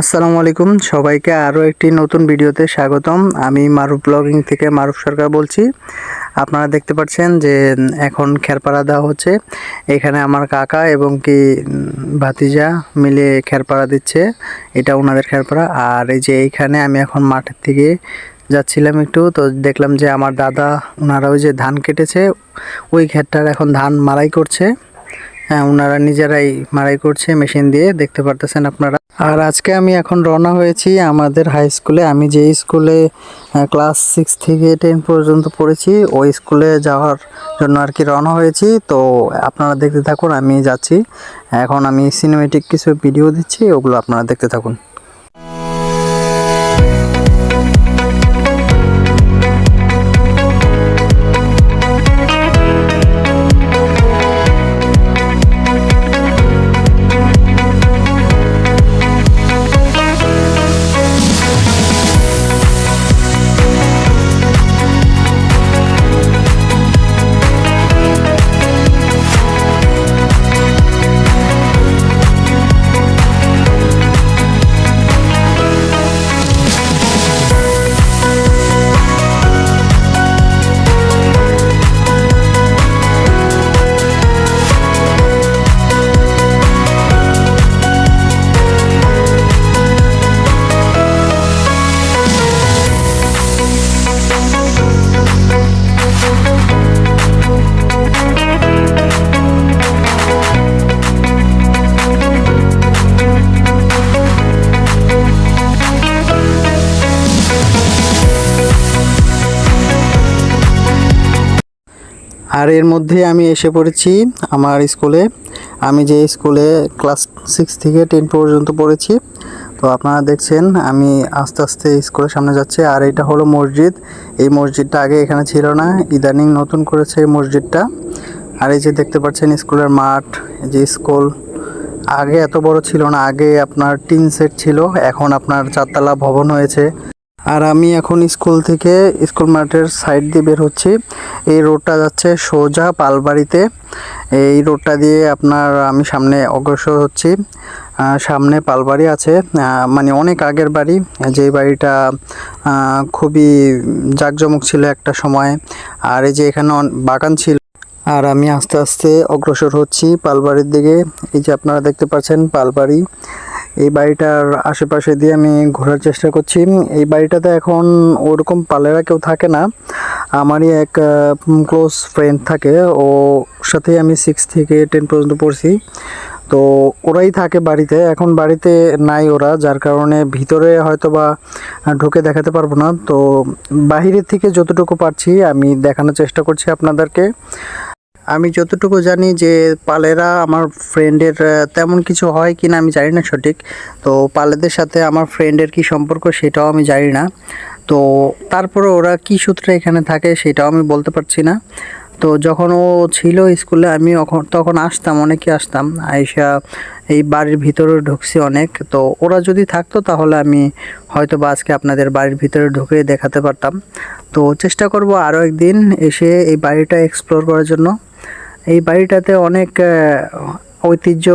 আসসালামু আলাইকুম। সবাইকে আরও একটি নতুন ভিডিওতে স্বাগতম। আমি মারুফ ব্লগিং থেকে মারুফ সরকার বলছি। আপনারা দেখতে পাচ্ছেন যে এখন খেরপাড়া দেওয়া হচ্ছে। এখানে আমার কাকা এবং কি ভাতিজা মিলে খেরপাড়া দিচ্ছে। এটা ওনাদের খেরপাড়া। আর এই যে এইখানে আমি এখন মাঠের থেকে যাচ্ছিলাম একটু, তো দেখলাম যে আমার দাদা, ওনারা ওই যে ধান কেটেছে। ওই ক্ষেতটার এখন ধান মারাই করছে। হ্যাঁ ওনারা নিজেরাই মারাই করছে মেশিন দিয়ে। দেখতে পারতেছেন আপনারা। আর আজকে আমি এখন রওনা হয়েছি আমাদের হাই স্কুলে আমি যে স্কুলে ক্লাস সিক্স থেকে টেন পর্যন্ত পড়েছি, ওই স্কুলে যাওয়ার জন্য আর কি রওনা হয়েছি। তো আপনারা দেখতে থাকুন, আমি যাচ্ছি। এখন আমি সিনেমেটিক কিছু ভিডিও দিচ্ছি, ওগুলো আপনারা দেখতে থাকুন। আর এর মধ্যে আমি এসে পড়েছি আমার স্কুলে। আমি যে স্কুলে ক্লাস সিক্স থেকে টেন পর্যন্ত পড়েছি। তো আপনারা দেখছেন, আমি আস্তে আস্তে স্কুলের সামনে যাচ্ছি। আর এটা হলো মসজিদ। এই মসজিদটা আগে এখানে ছিল না। ইদানিং নতুন করেছে এই মসজিদটা। আর এই যে দেখতে পাচ্ছেন, স্কুলের মাঠ যে স্কুল। আগে এত বড় ছিল না। আগে আপনার টিন সেট ছিল। এখন আপনার চারতলা ভবন হয়েছে। আর আমি এখন স্কুল থেকে স্কুল মাঠের সাইড দিয়ে বের হচ্ছি। এই রোডটা যাচ্ছে সোজা পালবাড়িতে। এই রোডটা দিয়ে আপনার আমি সামনে অগ্রসর হচ্ছি। সামনে পালবাড়ি আছে। মানে অনেক আগের বাড়ি। যে বাড়িটা খুবই জাঁকজমক ছিল একটা সময়। আর এই যে এখানে বাগান ছিল। আর আমি আস্তে আস্তে অগ্রসর হচ্ছি পালবাড়ির দিকে। এই যে আপনারা দেখতে পাচ্ছেন পালবাড়ি। এই বাড়িটার আশেপাশে দিয়ে আমি ঘোরার চেষ্টা করছি। এই বাড়িটাতে এখন ওরকম পালেরা কেউ থাকে না। আমারই এক ক্লোজ ফ্রেন্ড থাকে। ও সাথেই আমি সিক্স থেকে টেন পর্যন্ত পড়ছি। তো ওরাই থাকে বাড়িতে। এখন বাড়িতে নাই ওরা, যার কারণে ভিতরে হয়তো বা ঢুকে দেখাতে পারব না। তো বাহিরের থেকে যতটুকু পারছি, আমি দেখানোর চেষ্টা করছি আপনাদেরকে। আমি যতটুকু জানি যে পালেরা আমার ফ্রেন্ডের তেমন কিছু হয় কি না আমি জানি না সঠিক। তো পালেদের সাথে আমার ফ্রেন্ডের কি সম্পর্ক সেটাও আমি জানি না। তো তারপরে ওরা কি সূত্রে এখানে থাকে সেটাও আমি বলতে পারছি না। তো যখন ও ছিল স্কুলে, আমি তখন আসতাম, অনেকে আসতাম আয়সা এই বাড়ির ভিতরে ঢুকছি অনেক। তো ওরা যদি থাকতো তাহলে আমি হয়তো বা আজকে আপনাদের বাড়ির ভিতরে ঢুকে দেখাতে পারতাম। তো চেষ্টা করব আরও একদিন এসে এই বাড়িটা এক্সপ্লোর করার জন্য। এই বাড়িটাতে অনেক ঐতিহ্য,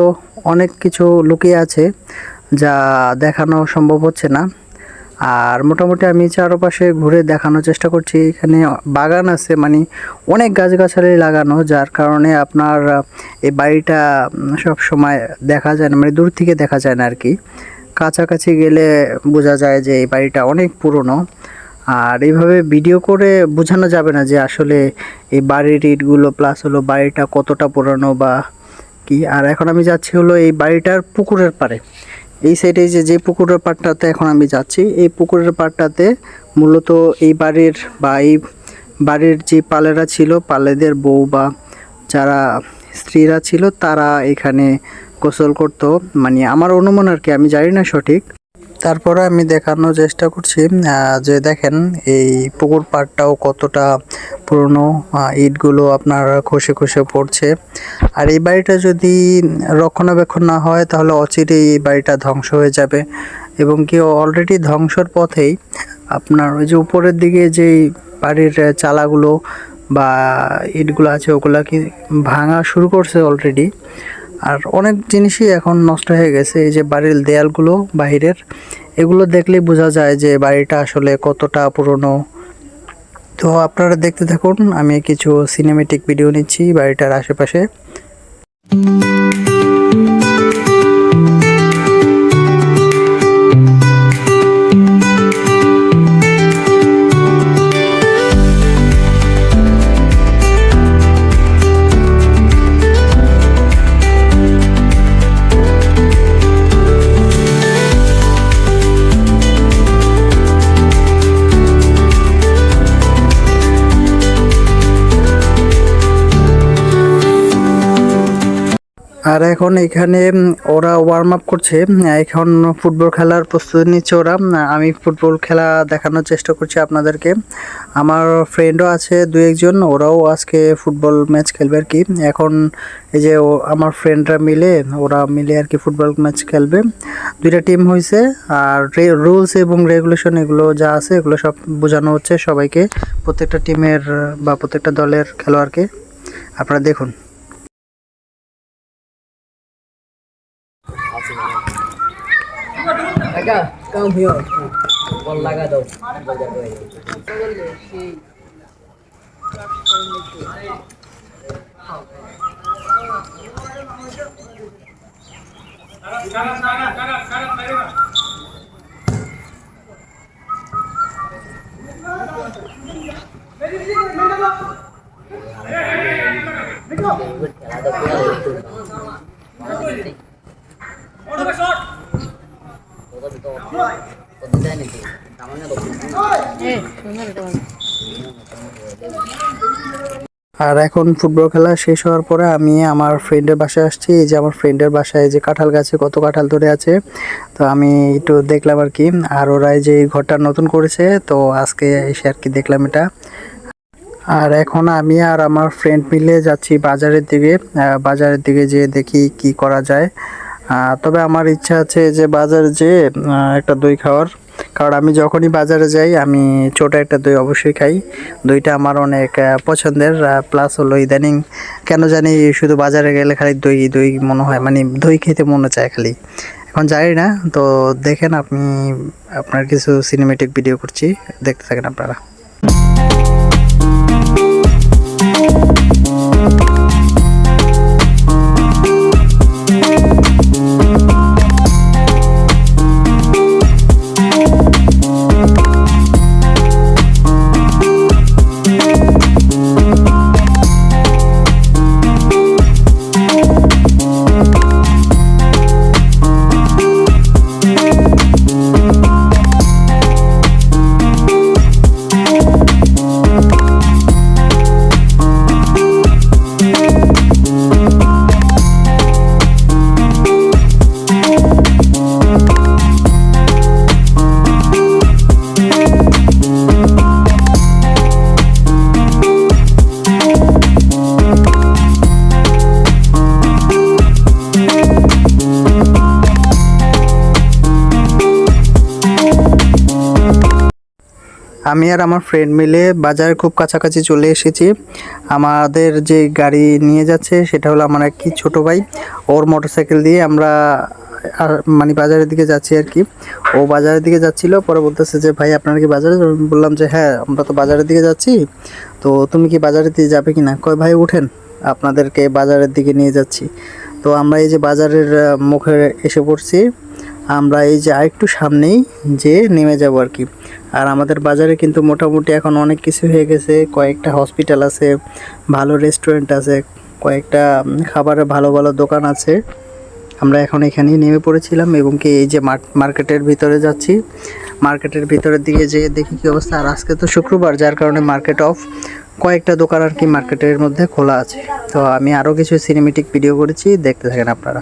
অনেক কিছু লুকিয়ে আছে, যা দেখানো সম্ভব হচ্ছে না। আর মোটামুটি আমি চারপাশে ঘুরে দেখানোর চেষ্টা করছি। এখানে বাগান আছে মানে অনেক গাছগাছালি লাগানো, যার কারণে আপনার এই বাড়িটা সব সময় দেখা যায় না মানে দূর থেকে দেখা যায় না আর কি কাছাকাছি গেলে বোঝা যায় যে এই বাড়িটা অনেক পুরনো। আর এইভাবে ভিডিও করে বোঝানো যাবে না যে আসলে এই বাড়ির ইটগুলো প্লাস হলো বাড়িটা কতটা পুরনো বা কি। আর এখন আমি যাচ্ছি হলো এই বাড়িটার পুকুরের পাড়ে। এই সাইডে যে যে পুকুরের পাড়টাতে এখন আমি যাচ্ছি, এই পুকুরের পাড়টাতে মূলত এই বাড়ির বা এই বাড়ির যে পালেরা ছিল, পালেদের বউ বা যারা স্ত্রীরা ছিল, তারা এখানে গোসল করতো। মানে আমার অনুমান আর কি, আমি জানি না সঠিক। তারপরে আমি দেখানোর চেষ্টা করছি যে দেখেন এই পুকুর পাড়টাও কতটা পুরনো ইটগুলো আপনার খসে খসে পড়ছে। আর এই বাড়িটা যদি রক্ষণাবেক্ষণ না হয়, তাহলে অচিরেই এই বাড়িটা ধ্বংস হয়ে যাবে। এবং কি অলরেডি ধ্বংসর পথেই আপনার ওই যে উপরের দিকে যেই বাড়ির চালাগুলো বা ইটগুলো আছে, ওগুলা কি ভাঙা শুরু করছে অলরেডি আর অনেক জিনিসই এখন নষ্ট হয়ে গেছে, এই যে বাড়ির দেয়ালগুলো বাহিরের, এগুলো দেখলে বোঝা যায় যে বাড়িটা আসলে কতটা পুরনো। তো আপনারা দেখতে থাকুন, আমি কিছু সিনেমেটিক ভিডিও নিচ্ছি বাড়িটার আশেপাশে। আর এখন এখানে ওরা ওয়ার্ম আপ করছে। এখন ফুটবল খেলার প্রস্তুতি নিচ্ছে ওরা। আমি ফুটবল খেলা দেখানোর চেষ্টা করছি আপনাদেরকে। আমার ফ্রেন্ডও আছে দু একজন। ওরাও আজকে ফুটবল ম্যাচ খেলবে আর কি। এখন এই যে আমার ফ্রেন্ডরা মিলে, ওরা মিলে আর কি ফুটবল ম্যাচ খেলবে। দুইটা টিম হয়েছে আর রুলস এবং রেগুলেশন এগুলো যা আছে, এগুলো সব বোঝানো হচ্ছে সবাইকে। প্রত্যেকটা টিমের বা প্রত্যেকটা দলের খেলোয়াড়কে। আপনারা দেখুন। কাকা কাম ভিও বল লাগা দাও কারা কারা কারা কারা কারা Good, I don't know. আর এখন ফুটবল খেলা শেষ হওয়ার পরে আমি আমার ফ্রেন্ডের বাসায় আসছি। এই যে আমার ফ্রেন্ডের বাসায় যে কাঁঠাল গাছে কত কাঁঠাল ধরে আছে, তো আমি একটু দেখলাম আর কি। আর ওরা যে ঘরটা নতুন করেছে, তো আজকে এসে আর কি দেখলাম এটা। আর এখন আমি আর আমার ফ্রেন্ড মিলে যাচ্ছি বাজারের দিকে। বাজারের দিকে যেয়ে দেখি কি করা যায়। তবে আমার ইচ্ছা আছে যে বাজারে যেয়ে একটা দই খাওয়ার। কারণ আমি যখনই বাজারে যাই, আমি ছোট একটা দই অবশ্যই খাই। দইটা আমার অনেক পছন্দের প্লাস হলো ইদানিং কেন জানি শুধু বাজারে গেলে খালি দই দই মনে হয় মানে দই খেতে মনে চায় খালি। এখন জানি না, তো দেখেন আপনি, আপনার কিছু সিনেমেটিক ভিডিও করছি, দেখতে থাকেন আপনারা। আমি আর আমার ফ্রেন্ড মিলে বাজারে খুব কাছাকাছি চলে এসেছি। আমাদের যে গাড়ি নিয়ে যাচ্ছে সেটা হলো আমার কি ছোটো ভাই। ওর মোটরসাইকেল দিয়ে আমরা আর মানে বাজারের দিকে যাচ্ছি আর কি। ও বাজারের দিকে যাচ্ছিল, পরে বলতেছে যে, ভাই, আপনারা কি বাজারে? যাবেন?" বললাম যে হ্যাঁ আমরা তো বাজারের দিকে যাচ্ছি। তো তুমি কি বাজারের দিকে যাবে কি না কয়, ভাই, উঠেন, আপনাদেরকে বাজারের দিকে নিয়ে যাচ্ছি। তো আমরা এই যে বাজারের মুখে এসে পড়ছি। আমরা এই যে আরেকটু সামনেই যে নেমে যাব আর কি। আর আমাদের বাজারে কিন্তু মোটামুটি এখন অনেক কিছু হয়ে গেছে। কয়েকটা হসপিটাল আছে, ভালো রেস্টুরেন্ট আছে, কয়েকটা খাবারের ভালো ভালো দোকান আছে। আমরা এখন এখানেই নেমে পড়েছিলাম এবং কি এই যে মার্ক- মার্কেটের ভিতরে যাচ্ছি। মার্কেটের ভিতরের দিকে যেয়ে দেখি কি অবস্থা। আর আজকে তো শুক্রবার, যার কারণে মার্কেট অফ কয়েকটা দোকান আর কি মার্কেটের মধ্যে খোলা আছে। তো আমি আরও কিছু সিনেমেটিক ভিডিও করেছি, দেখতে থাকেন আপনারা।